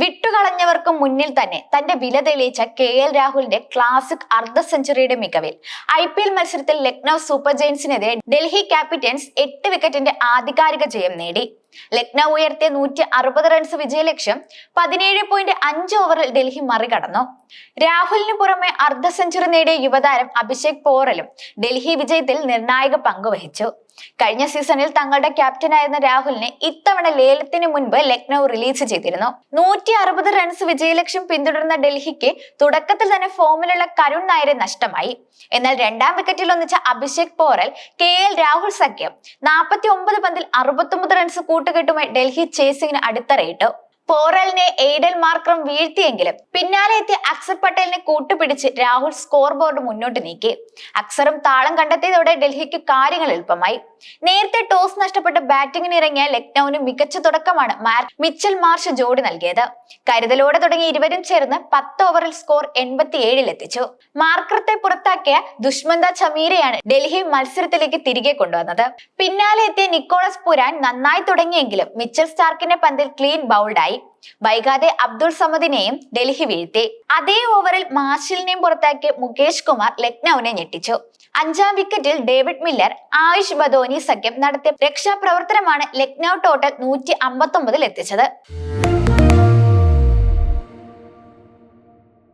വിട്ടുകളഞ്ഞവർക്ക് മുന്നിൽ തന്നെ തന്റെ വില തെളിയിച്ച കെ എൽ രാഹുലിന്റെ ക്ലാസിക് അർദ്ധ സെഞ്ചുറിയുടെ മികവിൽ. ഐ പി എൽ മത്സരത്തിൽ ലക്നൌ സൂപ്പർ ജയൻസിനെതിരെ ഡൽഹി ക്യാപിറ്റൻസ് എട്ട് വിക്കറ്റിന്റെ ആധികാരിക ജയം നേടി. ലക്നൌ ഉയർത്തിയ നൂറ്റി അറുപത് റൺസ് വിജയലക്ഷ്യം പതിനേഴ് പോയിന്റ് അഞ്ച് ഓവറിൽ ഡൽഹി മറികടന്നു. രാഹുലിന് പുറമെ അർദ്ധ സെഞ്ചുറി നേടിയ യുവതാരം അഭിഷേക് പോറലും ഡൽഹി വിജയത്തിൽ നിർണായക പങ്കുവഹിച്ചു കഴിഞ്ഞ സീസണിൽ തങ്ങളുടെ ക്യാപ്റ്റനായിരുന്ന രാഹുലിനെ ഇത്തവണ ലേലത്തിന് മുൻപ് ലക്നൗ റിലീസ് ചെയ്തിരുന്നു. നൂറ്റി അറുപത് റൺസ് വിജയലക്ഷ്യം പിന്തുടർന്ന ഡൽഹിക്ക് തുടക്കത്തിൽ തന്നെ ഫോമിലുള്ള കരുൺ നായരെ നഷ്ടമായി. എന്നാൽ രണ്ടാം വിക്കറ്റിൽ ഒന്നിച്ച അഭിഷേക് പോറൽ കെ എൽ രാഹുൽ സഖ്യം നാൽപ്പത്തി ഒമ്പത് പന്തിൽ അറുപത്തൊമ്പത് റൺസ് കൂട്ടുകെട്ടുമായി ഡൽഹി ചേസിംഗിന് അടിത്തറയിട്ടു പോറലിനെ എയ്ഡൽ മാർക്രം വീഴ്ത്തിയെങ്കിലും പിന്നാലെ എത്തിയ അക്സർ പട്ടേലിനെ കൂട്ടുപിടിച്ച് രാഹുൽ സ്കോർ ബോർഡ് മുന്നോട്ട് നീക്കി. അക്സറും താളം കണ്ടെത്തിയതോടെ ഡൽഹിക്ക് കാര്യങ്ങൾ എളുപ്പമായി. നേരത്തെ ടോസ് നഷ്ടപ്പെട്ട് ബാറ്റിംഗിന് ഇറങ്ങിയ ലക്നൌവിന് മികച്ച തുടക്കമാണ് മിച്ചൽ മാർഷ് ജോഡി നൽകിയത്. കരുതലോടെ തുടങ്ങി ഇരുവരും ചേർന്ന് പത്ത് ഓവറിൽ സ്കോർ എൺപത്തിയേഴിൽ എത്തിച്ചു. മാർക്കറത്തെ പുറത്താക്കിയ ദുഷ്മന്ത ചമീരയാണ് ഡൽഹി മത്സരത്തിലേക്ക് തിരികെ കൊണ്ടുവന്നത്. പിന്നാലെ എത്തിയ നിക്കോളസ് പുരാൻ നന്നായി തുടങ്ങിയെങ്കിലും മിച്ചൽ സ്റ്റാർക്കിന്റെ പന്തിൽ ക്ലീൻ ബൗൾഡായി വൈകാതെ അബ്ദുൾ സമദിനെയും ഡൽഹി വീഴ്ത്തി. അതേ ഓവറിൽ മാർഷലിനെയും പുറത്താക്കിയ മുകേഷ് കുമാർ ലക്നൌവിനെ ഞെട്ടിച്ചു. അഞ്ചാം വിക്കറ്റിൽ ഡേവിഡ് മില്ലർ ആയുഷ് ബദോനി സഖ്യം നടത്തിയ രക്ഷാപ്രവർത്തനമാണ് ലക്നൌ ടോട്ടൽ നൂറ്റി അമ്പത്തി എത്തിച്ചത്.